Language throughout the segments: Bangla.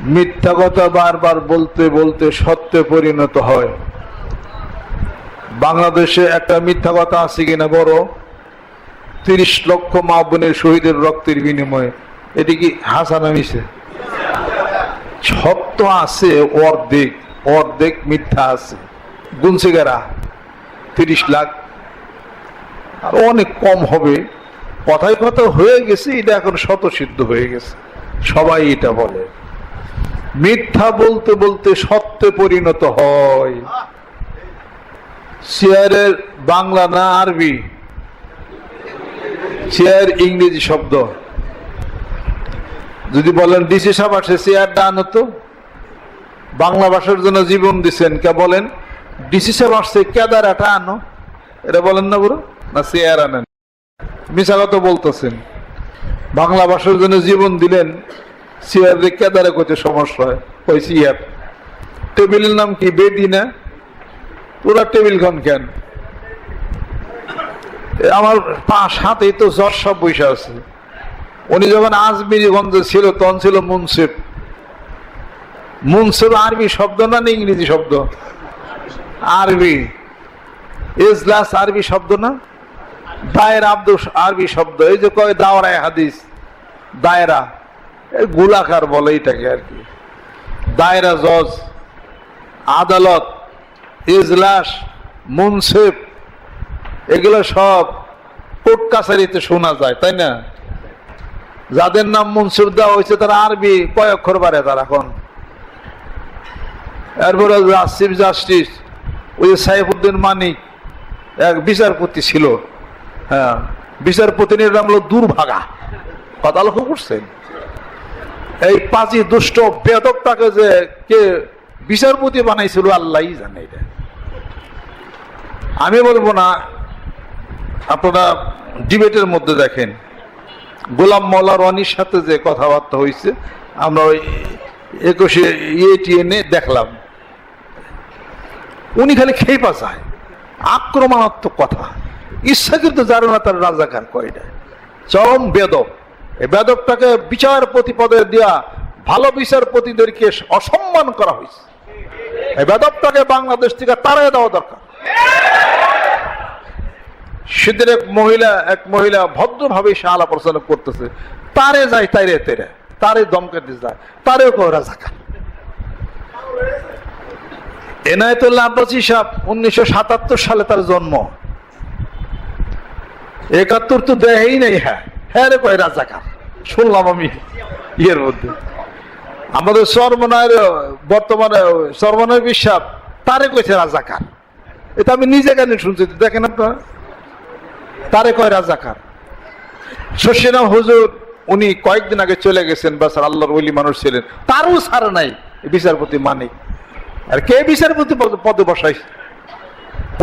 মিথ্যা কথা বারবার বলতে বলতে সত্যে পরিণত হয়। বাংলাদেশে একটা মিথ্যা কথা আছে কিনা বড়? তিরিশ লক্ষ মা বোনের শহীদের রক্তের বিনিময়ে। এটি কি হাসানা মিশে সত্য আছে, অর্ধেক অর্ধেক মিথ্যা আছে। গুনছে গেরা তিরিশ লাখ। আর অনেক কম হবে। কথায় কথা হয়ে গেছে, এটা এখন শত সিদ্ধ হয়ে গেছে। সবাই এটা বলে। মিথ্যা বলতে বলতে সত্যে পরিণত হয়। চেয়ারের বাংলা না আরবি? চেয়ার ইংরেজি শব্দ। যদি বলেন ডিসি সাহেব আসে চেয়ার ডান হতো বাংলা ভাষার জন্য জীবন দিচ্ছেন কে বলেন? ডিসি সাহেব আসছে কেদারাটা আনো এটা বলেন না বুড়ো? না চেয়ার আনেন? মিশা কথা বলতেছেন। বাংলা ভাষার জন্য জীবন দিলেন চেয়ার রে কেদারে করতে সমস্যা হয়। ওই চেয়ার টেবিলের নাম কি? বেদি না পুরা টেবিল খান কেন? আমার পাঁচ হাতেই তো জ্বর সব বসে আছে। উনি যখন আজমিরিগঞ্জে ছিল, তখন ছিল মুন্সিফ মুন্সিফ আরবি শব্দ না না ইংরেজি শব্দ? আরবি। ইজলাস আরবি শব্দ না? দায়ের আব্দুল আরবি শব্দ। এই যে কয় দাওরায় হাদিস। দায়রা। গোলাকার বলে এটাকে আর কি। দায়রা জজ, আদালত, ইজলাস মুন্সিফ এগুলো সব কোর্ট কাছারিতে শোনা যায়, তাই না? যাদের নাম মুন্সিফ দেওয়া হয়েছে তারা আরবি কয় অক্ষর পারে তারা এখন। এরপরে চিফ জাস্টিস, ওই সাইফুদ্দিন মানিক, এক বিচারপতি ছিল। হ্যাঁ বিচারপতির নাম হলো দুর্ভাগা। কথা লক্ষ্য করছেন। এই পাঁচই দুষ্ট বেদকটাকে যে কে বিচারপতি বানাইছিল, আল্লাহ জানে এটা। আমি বলব না, আপনারা ডিবেটের মধ্যে দেখেন, গোলাম মৌলা রনির সাথে যে কথাবার্তা হয়েছে আমরা ওই একুশে ইয়েটিএনে দেখলাম। উনি খালি খেপা যায় আক্রমণাত্মক কথা। ইচ্ছাকৃত না তার রাজাকার কয় না চরম বেদক। এই বিচার প্রতিপদে দেওয়া ভালো বিচারপতিদেরকে অসম্মান করা হয়েছে। এই বেদকটাকে বাংলাদেশ থেকে তাড়াই দেওয়া দরকার। সেদিন এক মহিলা এক মহিলা ভদ্রভাবে সে আলাপ আলোচনা করতেছে। তারে যায়, তাইরে, তেরে। তারে দমকাতে যায়। তারেও কয় রাজাকার এনায়তুল্লাহ আব্বাসী সাহেব উনিশশো সাতাত্তর সালে তার জন্ম। একাত্তর তো দেয়ই নেই হ্যাঁ। হ্যাঁ রে কয় রাজাকার শুনলাম আমি ইয়ের মধ্যে। আমাদের সর্বনয়ের, বর্তমানে সর্বনয় বিশ্বাস, তারে কইছে রাজাকার। এটা আমি নিজে কেন শুনছি দেখেন আপনারা। তারে কয় রাজাকার। শশীরাম হুজুর, উনি কয়েকদিন আগে চলে গেছেন বা স্যার আল্লাহর ওলি মানুষ ছিলেন। তারও সার নাই, বিচারপতি মানিক। আর কে বিচারপতি পদ- বসাইছে?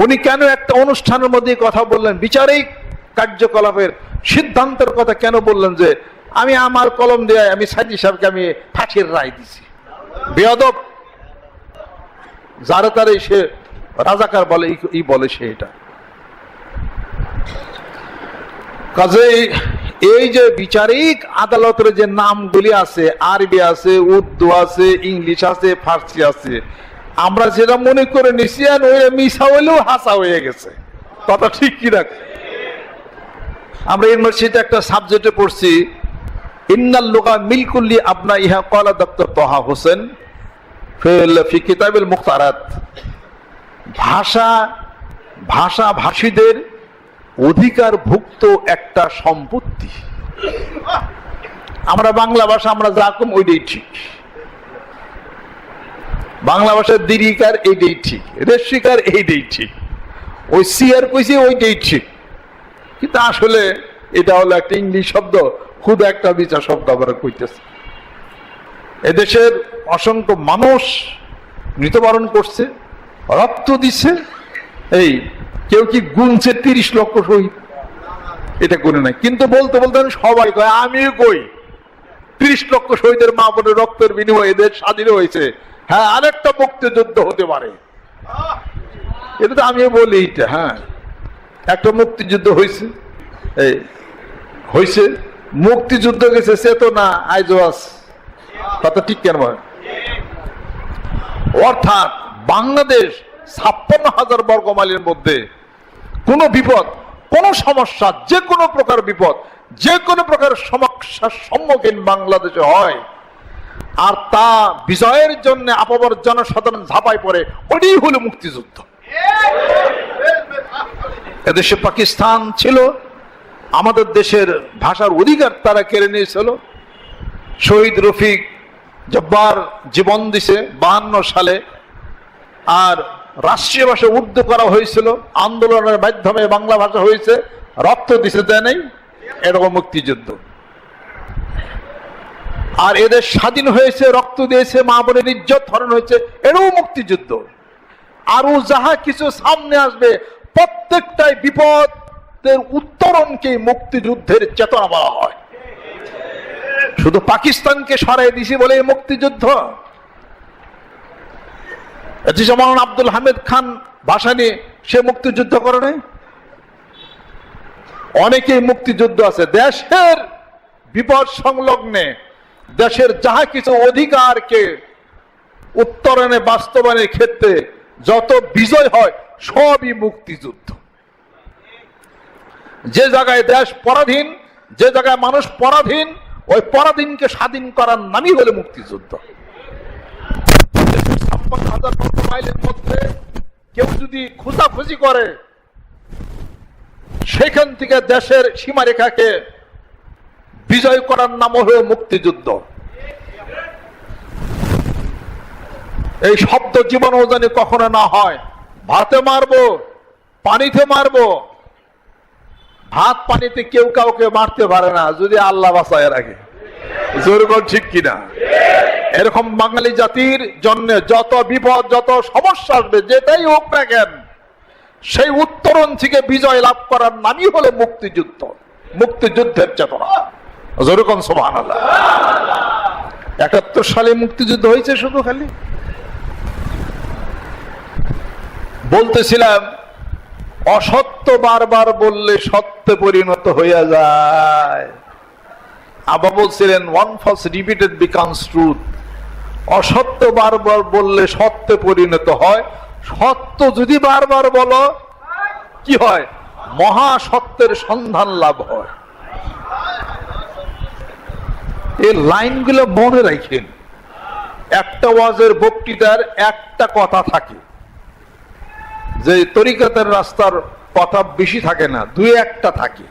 উনি কেন একটা অনুষ্ঠানের মধ্যে কথা বললেন? বিচারিক কার্যকলাপের সিদ্ধান্তের কথা কেন বললেন যে আমি আমার কলম দিয়ে আমি সাইদি সাহেবকে আমি ফাঁসির রায় দিছি। বেয়াদব। যারা তারে সে রাজাকার বলে, ই- বলে সে এটা। কাজেই এই যে বিচারিক আদালতের যে নামগুলি আছে, আরবি আছে, উর্দু আছে, ইংলিশ আছে, ফার্সি আছে, আমরা যেটা মনে করে নিছি, আর ওই মিশা হইলেও হাসা হয়ে গেছে। কথা ঠিক কি রাখ আমরা ইউনিভার্সিটিতে একটা সাবজেক্টে পড়ছি ইন্নাল লোকা মিলকুল্লি আপনা ইহা কলা ডক্টর তহা হোসেন ফি মুখতারাত। ভাষা ভাষা অধিকারভুক্ত একটা সম্পত্তি। আমরা বাংলা ভাষা, আমরা যা কম ওইটাই ঠিক। বাংলা ভাষার দীর্ঘিকার এইটাই ঠিক, রেশিকার এইটাই ঠিক। ওই সিয়ার কইছে ওইটাই ঠিক। কিন্তু আসলে এটা হলো একটা ইংলিশ শব্দ খুব একটা বিচার শব্দ আমরা কইতেছে। এদেশের অসংখ্য মানুষ মৃত্যুবরণ করছে, রক্ত দিচ্ছে এই কেউ কি গুনছে তিরিশ লক্ষ শহীদ? এটা করে নাই। কিন্তু বলতে বলতে আমি সবাই কয়, আমিও কই, তিরিশ লক্ষ শহীদের মা বোনের রক্তের বিনিময়ে এদের স্বাধীন হয়েছে। হ্যাঁ আরেকটা মুক্তিযুদ্ধ হতে পারে। এটা তো আমিও বলি এটা হ্যাঁ। একটা মুক্তিযুদ্ধ হয়েছে এই হয়েছে মুক্তিযুদ্ধ গেছে, সে তো না আইজো আস ঠিক কেন অর্থাৎ বাংলাদেশ ছাপ্পান্ন হাজার বর্গ মাইলের মধ্যে কোনো বিপদ, কোনো সমস্যা, যে কোনো প্রকার বিপদ, যে কোনো প্রকার সমস্যার সম্মুখীন বাংলাদেশে হয়। আর তা বিজয়ের জন্য আপাবর জনসাধারণ ঝাঁপাই পড়ে, ওটাই হলো মুক্তিযুদ্ধ। এদেশে পাকিস্তান ছিল আমাদের দেশের ভাষার অধিকার তারা কেড়ে নিয়েছিল। শহীদ রফিক জব্বার জীবন দিছে বাহান্ন সালে। আর রাষ্ট্রীয় ভাষা উর্দু করা হয়েছিল, আন্দোলনের মাধ্যমে বাংলা ভাষা হয়েছে, রক্ত দিছে দেয় নাই? এরকম মুক্তিযুদ্ধ। আর এদের স্বাধীন হয়েছে, রক্ত দিয়েছে, মা বোনের ইজ্জত হরণ হয়েছে এরও মুক্তিযুদ্ধ। আরও যাহা কিছু সামনে আসবে, প্রত্যেকটাই বিপদের উত্তরণকে মুক্তিযুদ্ধের চেতনা বলা হয়। শুধু পাকিস্তানকে সরাই দিছি বলে মুক্তিযুদ্ধ। যেমন আব্দুল হামিদ খান ভাষা নিয়ে সে মুক্তিযুদ্ধ করে নাই। অনেকেই মুক্তিযুদ্ধ আছে। দেশের বিপদ সংলগ্নে দেশের যাহা কিছু অধিকারকে উত্তরণে, বাস্তবায়নের ক্ষেত্রে যত বিজয় হয়, সবই মুক্তিযুদ্ধ। যে জায়গায় দেশ পরাধীন, যে জায়গায় মানুষ পরাধীন, ওই পরাধীনকে স্বাধীন করার নামই হলো মুক্তিযুদ্ধ। হাজার মাইলের মধ্যে কেউ যদি খুঁজাখুঁজি করে, সেখান থেকে দেশের সীমারেখাকে বিজয় করার নাম হলো মুক্তিযুদ্ধ। এই শব্দ জীবন জানি কখনো না হয়। ভাতে মারবো, পানিতে মারবো ভাত পানিতে কেউ কাউকে মারতে পারে না, যদি আল্লাহ বাঁচায় রাখে। ঠিক কিনা? এরকম বাঙালি জাতির জন্য যত বিপদ, যত সমস্যা আসবে, যেটাই হোক না কেন, সেই উত্তরণ থেকে বিজয় লাভ করার নামই হলো মুক্তিযুদ্ধ, মুক্তিযুদ্ধের চেতনা। একাত্তর সালে মুক্তিযুদ্ধ হয়েছে শুধু খালি? বলতেছিলাম অসত্য বারবার বললে সত্যে পরিণত হইয়া যায়। আবার বলছিলেন one first repeated becomes truth অসত্য বারবার বললে সত্যে পরিণত হয়। সত্য যদি বারবার বলো, কি হয়? মহা মহাসত্যের সন্ধান লাভ হয়। এই লাইনগুলো মনে রাখেন। একটা ওয়াজের বক্তৃতার একটা কথা থাকে। যে তরিকাতের রাস্তার কথা বেশি থাকে না, দুই একটা থাকে।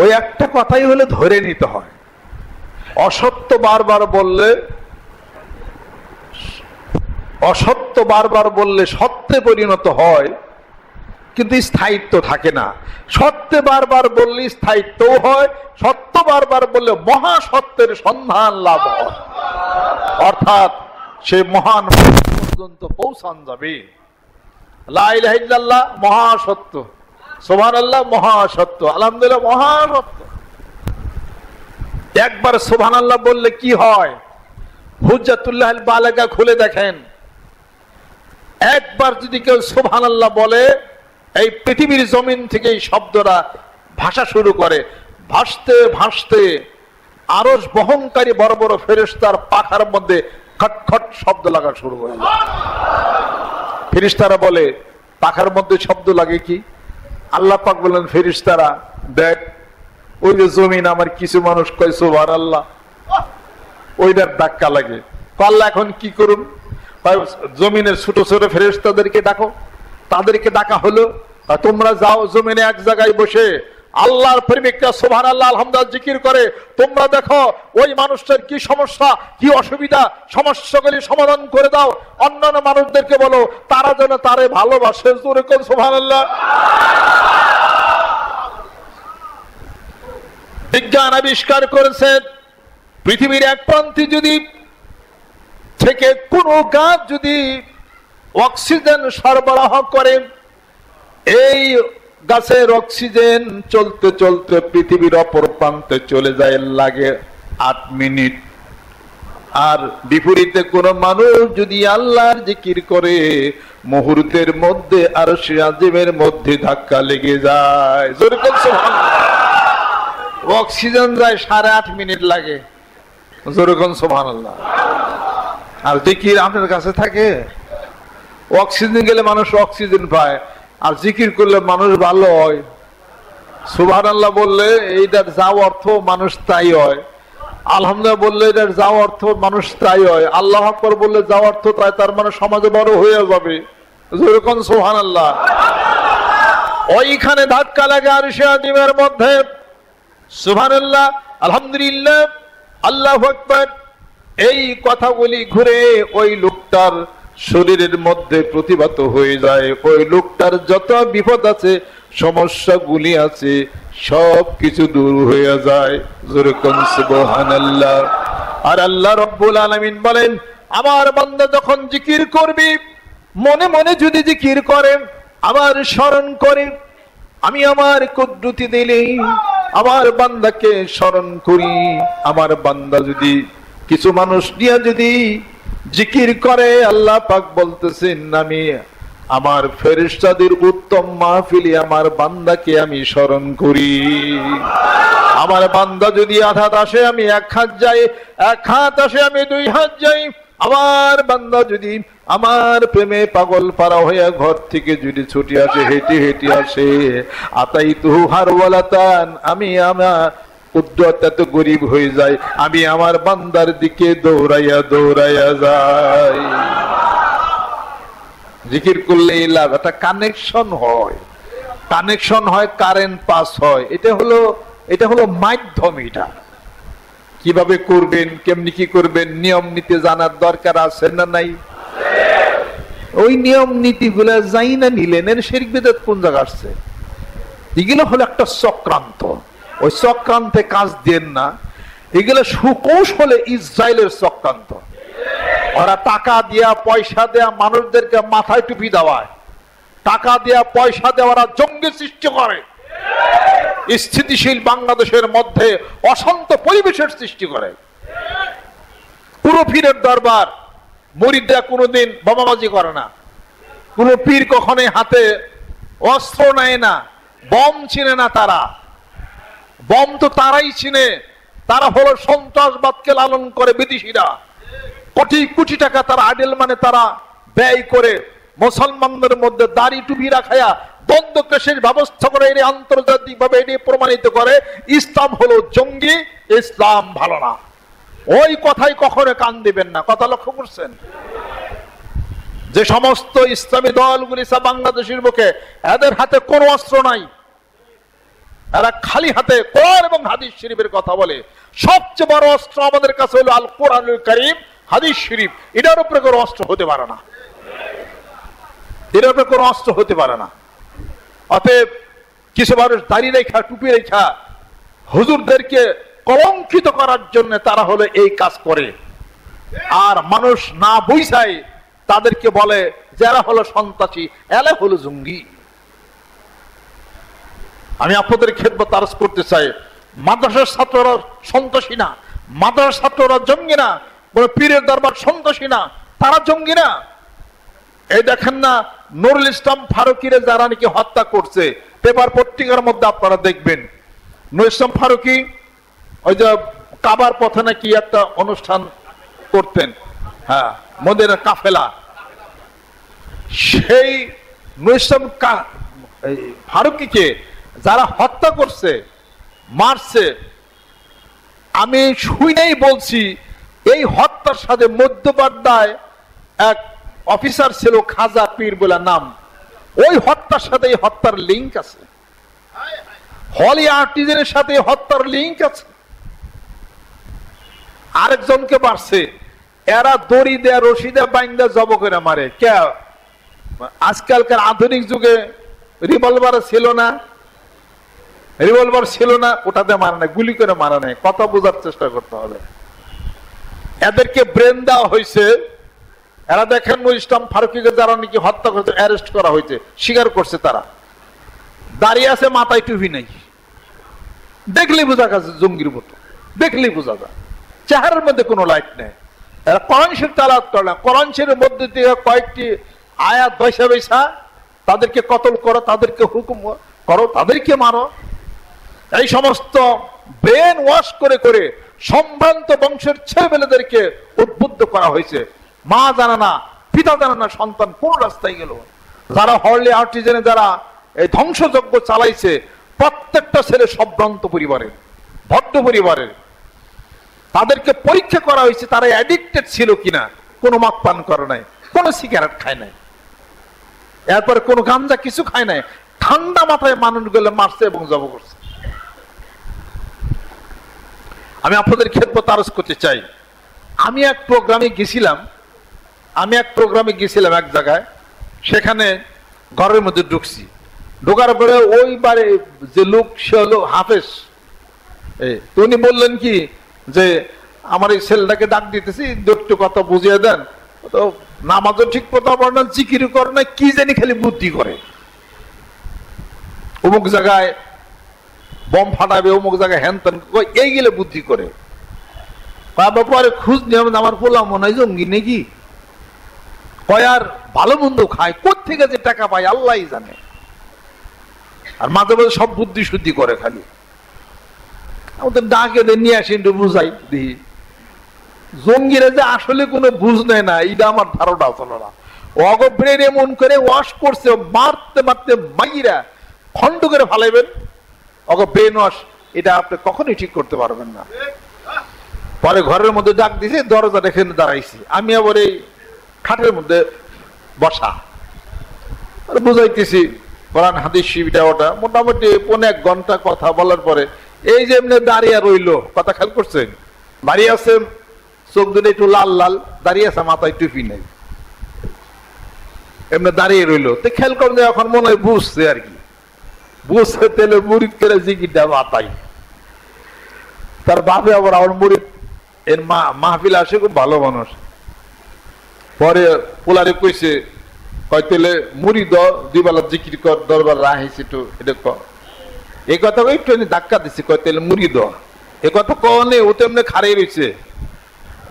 ওই একটা কথাই হলে ধরে নিতে হয়। অসত্য বারবার বললে, অসত্য বারবার বললে সত্যে পরিণত হয়, কিন্তু স্থায়িত্ব থাকে না। সত্যে বারবার বললে স্থায়িত্বও হয়, সত্য বারবার বললে মহা মহাসত্যের সন্ধান লাভ হয়। অর্থাৎ সে মহান পর্যন্ত পৌঁছান যাবে। লাইল্লাহ মহাসত্য। সোহান আল্লাহ মহাসত্য। আলহামদুলিল্লাহ, মহাসত্য। একবার সোহান আল্লাহ বললে কি হয়? হুজাতুল্লাহ বালেগা খুলে দেখেন। একবার যদি কেউ সোহান আল্লাহ বলে, এই পৃথিবীর জমিন থেকে এই শব্দটা ভাষা শুরু করে। ভাসতে ভাসতে আরও বহংকারী বড় বড় ফেরেস্তার পাখার মধ্যে খটখট শব্দ লাগা শুরু করে। ফেরিস্তারা বলে, পাখার মধ্যে শব্দ লাগে কি? আল্লাহ পাক বললেন ফেরিস্তারা, দেখ, ওই যে জমিন আমার কিছু মানুষ কয় সোভার আল্লাহ ওইটার ধাক্কা লাগে। আল্লাহ এখন কি করুন? জমিনের ছোট ছোট ফেরিস্তাদেরকে ডাকো। তাদেরকে ডাকা হলো তোমরা যাও জমিনে এক জায়গায় বসে। আল্লাহর প্রেমিকরা সোভান আল্লাহ আলহামদুল জিকির করে। তোমরা দেখো, ওই মানুষটার কি সমস্যা, কি অসুবিধা? সমস্যাগুলি সমাধান করে দাও। অন্যান্য মানুষদেরকে বলো, তারা যেন তারে ভালোবাসে। জোরে সোভান আল্লাহ বিজ্ঞান আবিষ্কার করেছেন পৃথিবীর এক প্রান্তে যদি থেকে কোনো গাছ যদি অক্সিজেন সরবরাহ করে, এই গাছের অক্সিজেন চলতে চলতে পৃথিবীর অপর প্রান্তে চলে যায় লাগে আট মিনিট। আর বিপরীতে কোন মানুষ যদি আল্লাহর জিকির করে, মুহূর্তের মধ্যে আর সে আজিমের মধ্যে ধাক্কা লেগে যায়। অক্সিজেন যায় সাড়ে আট মিনিট লাগে। সুবহানাল্লাহ। আর জিকির আপনার কাছে থাকে? অক্সিজেন গেলে মানুষ অক্সিজেন পায়। আর জিকির করলে মানুষ ভালো হয়। সুবাহ আল্লাহ বললে, এইটার যা অর্থ মানুষ তাই হয়। আলহামদুলিল্লাহ বললে এটার যা অর্থ মানুষ তাই হয়। আল্লাহ আকবর বললে, যা অর্থ তাই, তার মানে সমাজে বড় হয়ে যাবে। যেরকম সোহান আল্লাহ ওইখানে ধাক্কা লাগে আর আদিমের মধ্যে। সুহান আল্লাহ আলহামদুলিল্লাহ, আল্লাহ এই কথাগুলি ঘুরে ওই লোকটার শরীরের মধ্যে প্রতিভাত হয়ে যায়। ওই লোকটার যত বিপদ আছে, সমস্যাগুলি আছে সব কিছু দূর হয়ে যায়। আর আল্লাহ রব্বুল আলামিন বলেন, আমার বান্দা যখন জিকির করবি, মনে মনে যদি জিকির করে আমার স্মরণ করে, আমি আমার কুদ্রুতি দিলে আমার বান্দাকে স্মরণ করি। আমার বান্দা যদি, কিছু মানুষ নিয়ে যদি জিকির করে, আল্লাহ পাক বলতেছেন আমি আমার ফেরিস্তাদের উত্তম মাহফিলি আমার বান্দাকে আমি স্মরণ করি। আমার বান্দা যদি আঘাত আসে, আমি এক হাত যাই, এক হাত আসে, আমি দুই হাত যাই। আমার বান্দা যদি আমার প্রেমে পাগল পারা হয়ে ঘর থেকে যদি ছুটি আসে, হেঁটে হেঁটে আসে আতাই তুহু হারওয়ালাতান, আমি আমার উদ্যত গরিব হয়ে যায়, আমি আমার বান্দার দিকে দৌড়াইয়া দৌড়াইয়া যাই। জিকির করলে এই লাভ একটা কানেকশন হয়। কানেকশন হয় কারেন্ট পাস হয়। এটা হলো এটা হলো মাধ্যম এটা কীভাবে করবেন, কেমনি কি করবেন, নিয়ম নীতি জানার দরকার আছে না নাই? ওই নিয়ম নীতি গুলা যাই না নিলেন এর শেরিক বেদাত কোন জায়গা আসছে? এগুলো হলো একটা চক্রান্ত। ওই চক্রান্তে কাজ দেন না। এগুলো সুকৌশলে ইসরায়েলের চক্রান্ত। ওরা টাকা দিয়া, পয়সা দেয়া মানুষদেরকে মাথায় টুপি দেওয়ায়। টাকা দেয়া, পয়সা দেওয়া ওরা জঙ্গি সৃষ্টি করে। স্থিতিশীল বাংলাদেশের মধ্যে অশান্ত পরিবেশের সৃষ্টি করে। পুরো পীরের দরবার মরিদরা কোনোদিন বোমাবাজি করে না। কোন পীর কখনোই হাতে অস্ত্র নেয় না, বম চিনে না তারা। বম তো তারাই চিনে। তারা হলো সন্ত্রাসবাদকে লালন করে বিদেশিরা। কোটি কোটি টাকা তারা আডেল মানে তারা ব্যয় করে। মুসলমানদের মধ্যে দাড়ি টুপি রাখায়া দ্বন্দ্ব কেসের ব্যবস্থা করে এটি আন্তর্জাতিক ভাবে এটি প্রমাণিত করে, ইসলাম হলো জঙ্গি, ইসলাম ভালো না। ওই কথাই কখনো কান দিবেন না। কথা লক্ষ্য করছেন? যে সমস্ত ইসলামী দলগুলি বাংলাদেশের বুকে, এদের হাতে কোনো অস্ত্র নাই। এরা খালি হাতে কোরআন এবং হাদিস শরীফের কথা বলে। সবচেয়ে বড় অস্ত্র আমাদের কাছে হলো আল কোরআনুল করিম, হাদিস শরীফ। এটার উপরে কোনো অস্ত্র হতে পারে না। এটার উপরে কোনো অস্ত্র হতে পারে না। অতএব কিছু মানুষ দাড়ি রেখা, টুপি রেখা, হুজুরদেরকে কলঙ্কিত করার জন্য তারা হলো এই কাজ করে। আর মানুষ না বুঝায় তাদেরকে বলে, যারা হলো সন্ত্রাসী, এলা হলো জঙ্গি। আমি আপনাদের ক্ষেত্রে তারস করতে চাই। মাদ্রাসার ছাত্ররা সন্তোষী না, মাদ্রাসার ছাত্ররা জঙ্গি না, বলে পীরের দরবার সন্তোষী না, তারা জঙ্গি না। এই দেখেন না, নুরুল ইসলাম ফারুকিরে যারা নাকি হত্যা করছে। পেপার পত্রিকার মধ্যে আপনারা দেখবেন। নুরুল ইসলাম ফারুকি ওই যে কাবার পথে নাকি একটা অনুষ্ঠান করতেন। হ্যাঁ মদের কাফেলা। সেই নুরুল ইসলাম ফারুকিকে যারা হত্যা করছে, মারছে, আমি শুনেই বলছি, এই হত্যার সাথে মধ্যপাড্ডায় এক অফিসার ছিল খাজা পীর বলে নাম। ওই হত্যার সাথে এই হত্যার লিঙ্ক আছে। হলি আর্টিজেনের সাথে হত্যার লিঙ্ক আছে। আরেকজনকে মারছে। এরা দড়ি দেয়া, রশি দেয়া, বাইন্দা, জব করে মারে। কে? আজকালকার আধুনিক যুগে রিভলভার ছিল না। রিভলভার ছিল না, ওটাতে মারা নাই, গুলি করে মারা নাই, কথা বোঝার চেষ্টা করতে হবে। এদেরকে ব্রেন দেওয়া হয়েছে, এরা দেখেন ইসলাম ফারুকিকে যারা নাকি হত্যা করছে অ্যারেস্ট করা হয়েছে, স্বীকার করছে তারা। দাঁড়িয়ে আছে, মাথায় টুপি নেই। দেখলেই বোঝা গেছে জঙ্গির মতো। দেখলেই বোঝা যায়। চেহারার মধ্যে কোনো লাইট নেই। এরা কোরআন শরীফ তালাত করে না। কোরআন মধ্যে দিয়ে কয়েকটি আয়াত বৈশা বৈশা তাদেরকে কতল করো, তাদেরকে হুকুম করো, তাদেরকে মারো। এই সমস্ত ব্রেন ওয়াশ করে করে সম্ভ্রান্ত বংশের ছেলেমেয়েদেরকে উদ্বুদ্ধ করা হয়েছে। মা জানে না, পিতা জানে না, সন্তান কোন রাস্তায় গেল? যারা হরলি আর্টিজেনে যারা এই ধ্বংসযজ্ঞ চালাইছে, প্রত্যেকটা ছেলে সম্ভ্রান্ত পরিবারের, ভদ্র পরিবারের। তাদেরকে পরীক্ষা করা হয়েছে, তারা অ্যাডিক্টেড ছিল কিনা, কোনো মদ পান করে নাই, কোনো সিগারেট খায় নাই। এরপরে কোনো গাঞ্জা কিছু খায় নাই, ঠান্ডা মাথায় মানুষগুলো মারছে এবং জব করছে। আমি আপনাদের ক্ষেত্র আরজ করতে চাই। আমি এক প্রোগ্রামে গেছিলাম, আমি এক প্রোগ্রামে গেছিলাম এক জায়গায়, সেখানে ঘরের মধ্যে ঢুকছি। ঢোকার পরে ওই বারে যে লোক, সে হলো হাফেজ। উনি বললেন কি যে, আমার এই ছেলেটাকে ডাক দিতেছি দুটো কথা বুঝিয়ে দেন। তো নামাজও ঠিক কথা পড়ে না জিকির করে না, কি জানি খালি বুদ্ধি করে। অমুক জায়গায় বম ফাটাবে অমুক জায়গায় হ্যান কই, এই গেলে বুদ্ধি করে। বাবা পরে খুঁজ নিয়ে আমার পোলা মনে হয় জঙ্গি নাকি? কয় আর ভালো মন্দ খায় কোথেকে যে টাকা পায় আল্লাহ জানে। আর মাঝে মাঝে সব বুদ্ধি শুদ্ধি করে খালি। আমাদের ডাকে নিয়ে আসি একটু বুঝাই দিই। জঙ্গিরা যে আসলে কোনো বুঝ নেয় না এটা আমার ধারণা ছিল না। অগ ব্রেন এমন করে ওয়াশ করছে মারতে মারতে মাইরা খন্ড করে ফালাইবেন। অগ ওয়াশ এটা আপনি কখনোই ঠিক করতে পারবেন না। পরে ঘরের মধ্যে ডাক দিয়েছে দরজা এখানে দাঁড়াইছি। আমি আবার এই খাটের মধ্যে বসা। বুঝাইতেছি, কোরআন, হাদিস, শিবিটা, ওটা। মোটামুটি পনেরো এক ঘণ্টা কথা বলার পরে এই যে এমনি দাঁড়িয়ে রইল, কথা খেয়াল করছেন? দাঁড়িয়ে আছে চোখ দুটো একটু লাল লাল, দাঁড়িয়ে আছে, মাথায় টুপি নেই। এমনি দাঁড়িয়ে রইল। তো খেয়াল করেন এখন মনে হয় বুঝছে আর কি। বুঝছে তেলে মুড়ি করে জিকিটা মাথায়। তার বাপে আবার আমার মুড়ি এর মা মাহফিল আসে খুব ভালো মানুষ। পরে পোলারে কইছে, কয় তেলে মুড়ি দ, দুই বেলা জিকির কর, দরবার রাহিস একটু, এটা ক। এই কথা একটু ধাক্কা দিছি, কয় তেলে মুড়ি দ। এ কথা কনে ও তেমনি খারাই রয়েছে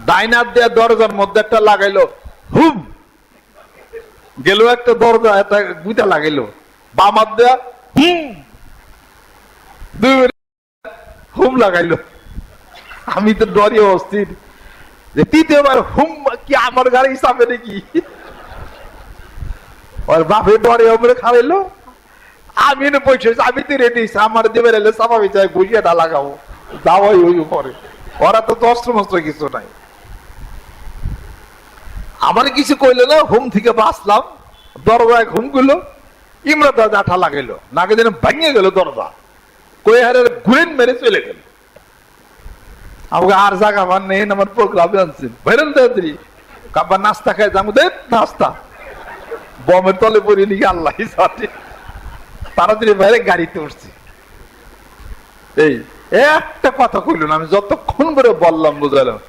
ডাইনার দেয়া দরজার মধ্যে একটা লাগাইলো, হুম! গেল একটা দরজা, একটা গুইটা লাগাইলো। বামার দেয়া হুম। লাগাইলো। আমি তো ডরি অস্থির। যে তৃতীয়বার হুম, কি আমার গাড়ি চাপে নাকি? ওর বাপে ডরে ওপরে খাওয়াইলো। আমি না পয়সা আমি তো রেডি আমার দেবে এলে চাপাবি চাই গুজিয়াটা লাগাবো। যাওয়াই ওই উপরে ওরা তো অস্ত্র মস্ত্র কিছু নাই। আমার কিছু কইলে না, হুম থেকে বাঁচলাম। দরজায় ঘুমগুলো। ইমরা দরজা আঠা লাগাইলো নাকে যেন ভেঙে গেল দরজা। কই হারে মেরে চলে গেল। আমাকে আর জায়গা আমার নেই আমার প্রোগ্রামে আনছেন। বেরেন তাড়াতাড়ি। কাব্বা, নাস্তা খাই যাব নাস্তা। বমের তলে পড়ি নাকি আল্লাহ সাথে তাড়াতাড়ি বাইরে গাড়িতে উঠছি এই, একটা কথা কইল না, আমি যতক্ষণ করে বললাম বুঝালাম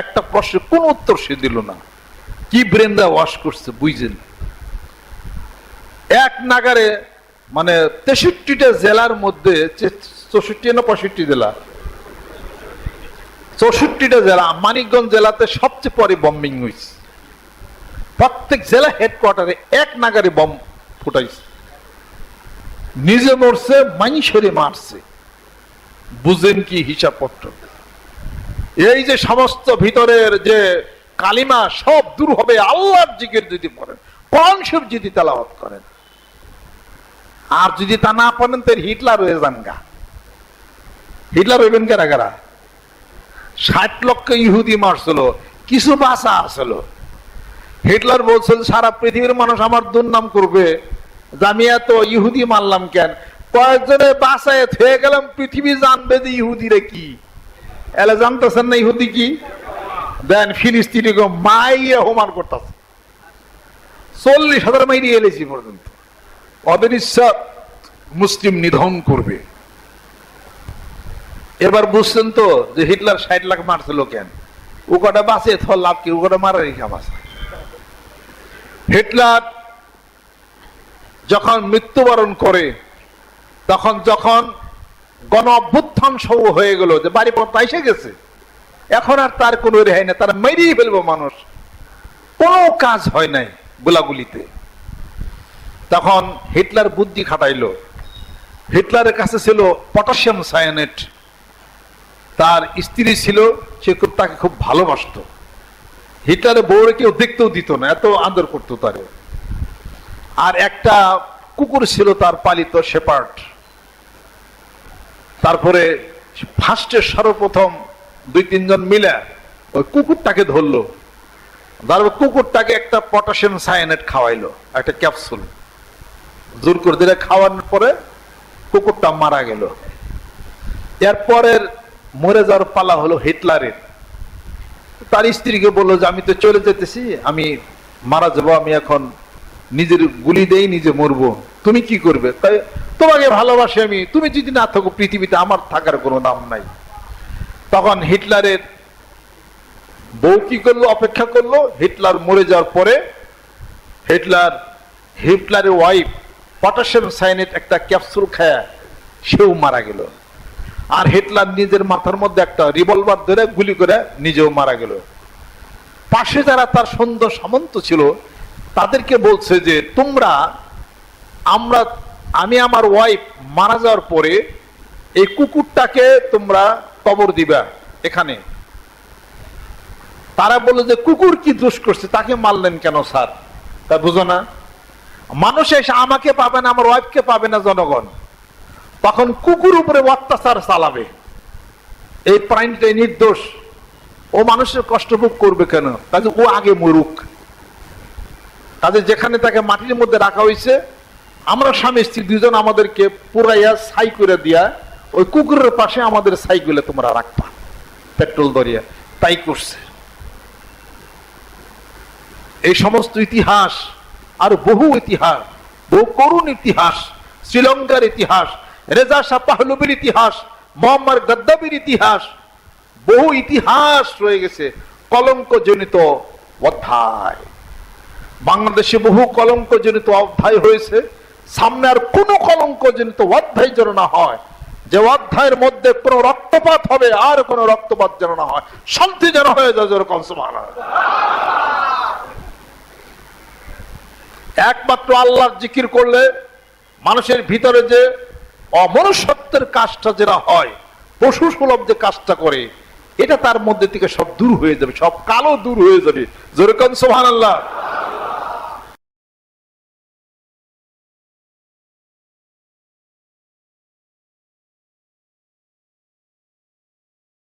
একটা প্রশ্নের কোন উত্তর সে দিল না। কি ব্রেন্দা ওয়াশ করছে বুঝছেন এক নাগারে মানে তেষট্টিটা জেলার মধ্যে চৌষট্টি না পঁয়ষট্টি জেলা, চৌষট্টিটা জেলা, মানিকগঞ্জ জেলাতে সবচেয়ে পরে বম্বিং হয়েছে প্রত্যেক জেলা হেডকোয়ার্টারে এক নাগারে বম ফুটাইছে। নিজে মরছে মাইশরে মারছে। বুঝেন কি হিসাবপত্র? এই যে সমস্ত ভিতরের যে কালিমা সব দূর হবে, আল্লাহর জিকির যদি পড়েন, কোরআন সব যদি তেলাওয়াত করেন আর যদি তা না পারেন, তাহলে হিটলার হয়ে যান গা হিটলার হইবেন কারা কারা? ষাট লক্ষ ইহুদি মারছিল, কিছু বাসা আসলো হিটলার বলছিল, সারা পৃথিবীর মানুষ আমার দুর্নাম করবে। যে আমি এত ইহুদি মারলাম কেন? কয়েকজনে বাসায় হয়ে গেলাম, পৃথিবী জানবে যে ইহুদিরে কি। এলে জানতেছেন না ইহুদি কি? দেন ফিলিস্তিনিকে মাইয়া হোমান করতেছে। চল্লিশ হাজার মাইরি এলেছি পর্যন্ত। ইচ্ছা মুসলিম নিধন করবে। এবার বুঝছেন তো যে হিটলার ষাট লাখ মারছিল কেন? ও কটা বাঁচে থর লাভ কি? ও কটা মারা রেখা বাঁচে। হিটলার যখন মৃত্যুবরণ করে, তখন যখন গণ অভ্যুত্থান সহ হয়ে গেল যে বাড়ি পর্দা এসে গেছে, এখন আর তার কোনো রেহাই নেই, তারা মেরিয়ে ফেলব মানুষ। কোনো কাজ হয় নাই গোলাগুলিতে। তখন হিটলার বুদ্ধি খাটাইলো। হিটলারের কাছে ছিল পটাশিয়াম সায়ানেট। তার স্ত্রী ছিল, সে খুব তাকে খুব ভালোবাসতো। হিটলারের বউরে কেউ দেখতেও দিত না, এত আদর করতো তারে। আর একটা কুকুর ছিল তার পালিত শেপার্ড। তারপরে ফার্স্টে সর্বপ্রথম দুই, তিনজন মিলে ওই কুকুরটাকে ধরলো। তারপর কুকুরটাকে একটা পটাশিয়াম সায়ানেট খাওয়াইলো, একটা ক্যাপসুল। জোর করে দিলে খাওয়ানোর পরে কুকুরটা মারা গেল। এরপরের মরে যাওয়ার পালা হলো হিটলারের। তার স্ত্রীকে বলল যে, আমি তো চলে যেতেছি, আমি মারা যাব, আমি এখন নিজের গুলি দেই, নিজে মরবো। তুমি কি করবে? তাই তোমাকে ভালোবাসি আমি, তুমি যদি না থাকো, পৃথিবীতে আমার থাকার কোনো দাম নাই। তখন হিটলারের বউ কি করল, অপেক্ষা করল, হিটলার মরে যাওয়ার পরে হিটলার, হিটলারের ওয়াইফ পটাশিয়াম সাইনেট একটা ক্যাপসুল খায় সেও মারা গেল। আর হিটলার নিজের মাথার মধ্যে একটা রিভলভার ধরে গুলি করে নিজেও মারা গেল। পাশে যারা তার সুন্দর সামন্ত ছিল, তাদেরকে বলছে যে, তোমরা, আমরা, আমি আমার ওয়াইফ মারা যাওয়ার পরে এই কুকুরটাকে তোমরা কবর দিবা এখানে। তারা বলল যে, কুকুর কি দোষ করছে? তাকে মারলেন কেন, স্যার? তা বুঝো না। মানুষ এসে আমাকে পাবে না, আমার ওয়াইফকে পাবে না জনগণ। তখন কুকুর উপরে অত্যাচার চালাবে। এই প্রাণীটাই নির্দোষ। ও মানুষের কষ্ট ভোগ করবে কেন? কাজে ও আগে মরুক। কাজে যেখানে তাকে মাটির মধ্যে রাখা হয়েছে, আমরা স্বামী স্ত্রী দুজন আমাদেরকে পুরাইয়া ছাই করে দিয়া, ওই কুকুরের পাশে আমাদের ছাইগুলো তোমরা রাখবা। পেট্রোল দরিয়া তাই করছে। এই সমস্ত ইতিহাস আর বহু ইতিহাস, বহু করুণ ইতিহাস, শ্রীলঙ্কার ইতিহাস, রেজা শাহ পাহলুবির ইতিহাস, মোহাম্মদ গদ্দাবির ইতিহাস, বহু ইতিহাস রয়ে গেছে কলঙ্ক জনিত অধ্যায়। বাংলাদেশে বহু কলঙ্ক জনিত অধ্যায় হয়েছে, সামনে আর কোনো কলঙ্ক জনিত অধ্যায় যেন না হয়। যে অধ্যায়ের মধ্যে কোনো রক্তপাত হবে, আর কোনো রক্তপাত যেন না হয়। শান্তি যেন হয়ে যায় যেরকম সুবহানাল্লাহ। একমাত্র আল্লাহর জিকির করলে মানুষের ভিতরে যে অমনুষ্যত্বের কাজটা যেটা হয়, পশু সুলভ যে কাজটা করে, এটা তার মধ্যে থেকে সব দূর হয়ে যাবে, সব কালো দূর হয়ে যাবে। জোরকন সোহান আল্লাহ